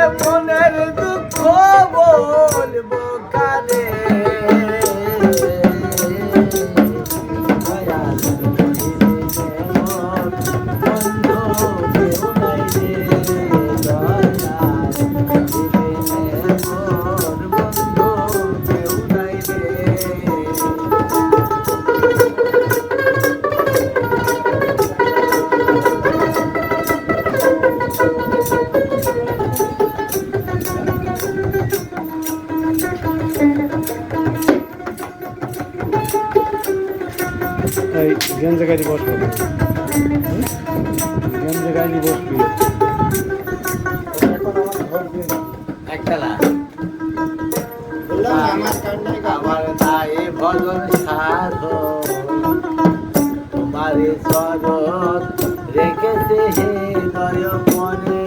Oh এই গেঞ্জে গাড়ি বসবে। গেঞ্জে গাড়ি বসবি। আমার তাই ভজন সাধো তোমার স্বরূপ রেখেছে হৃদয় মনে।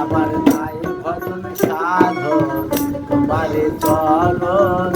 আমার তাই ভজন সাধো তোমার চরণ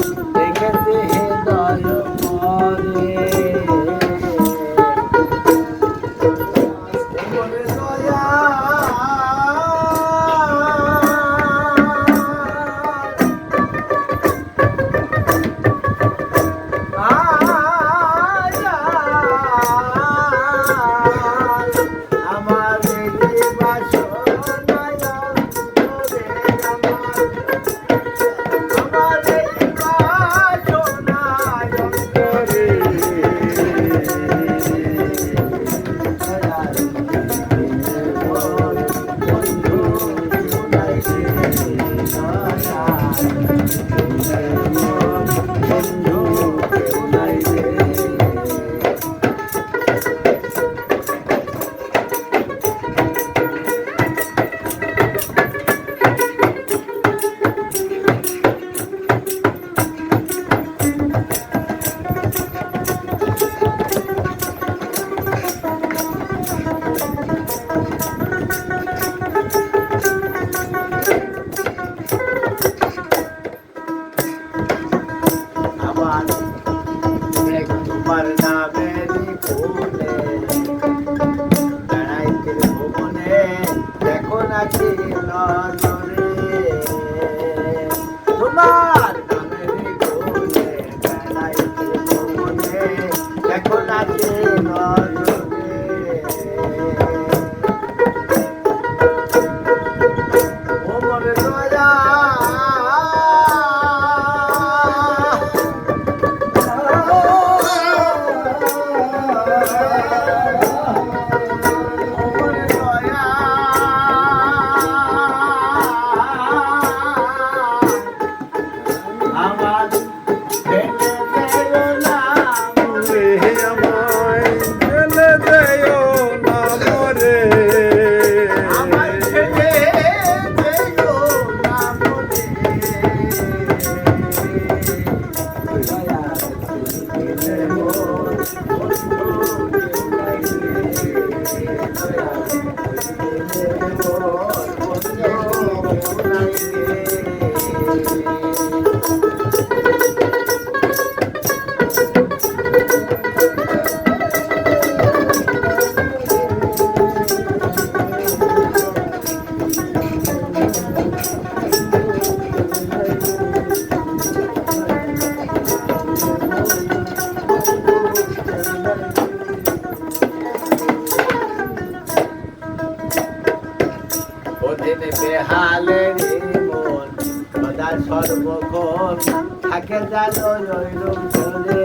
সর্বক্ষণ থাকে জানো রইল চলে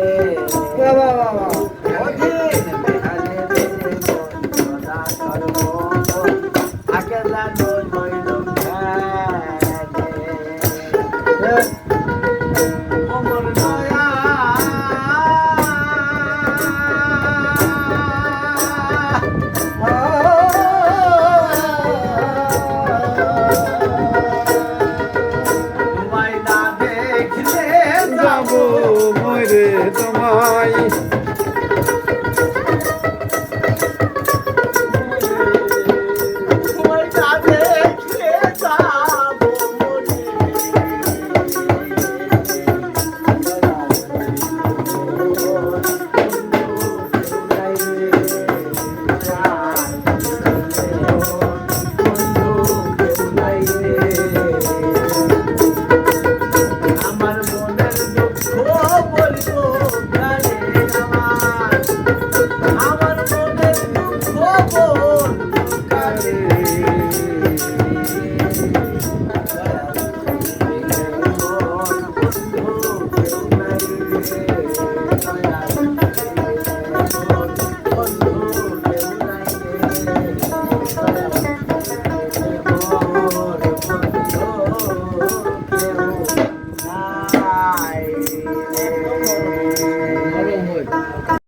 যাব মরে তোমায়।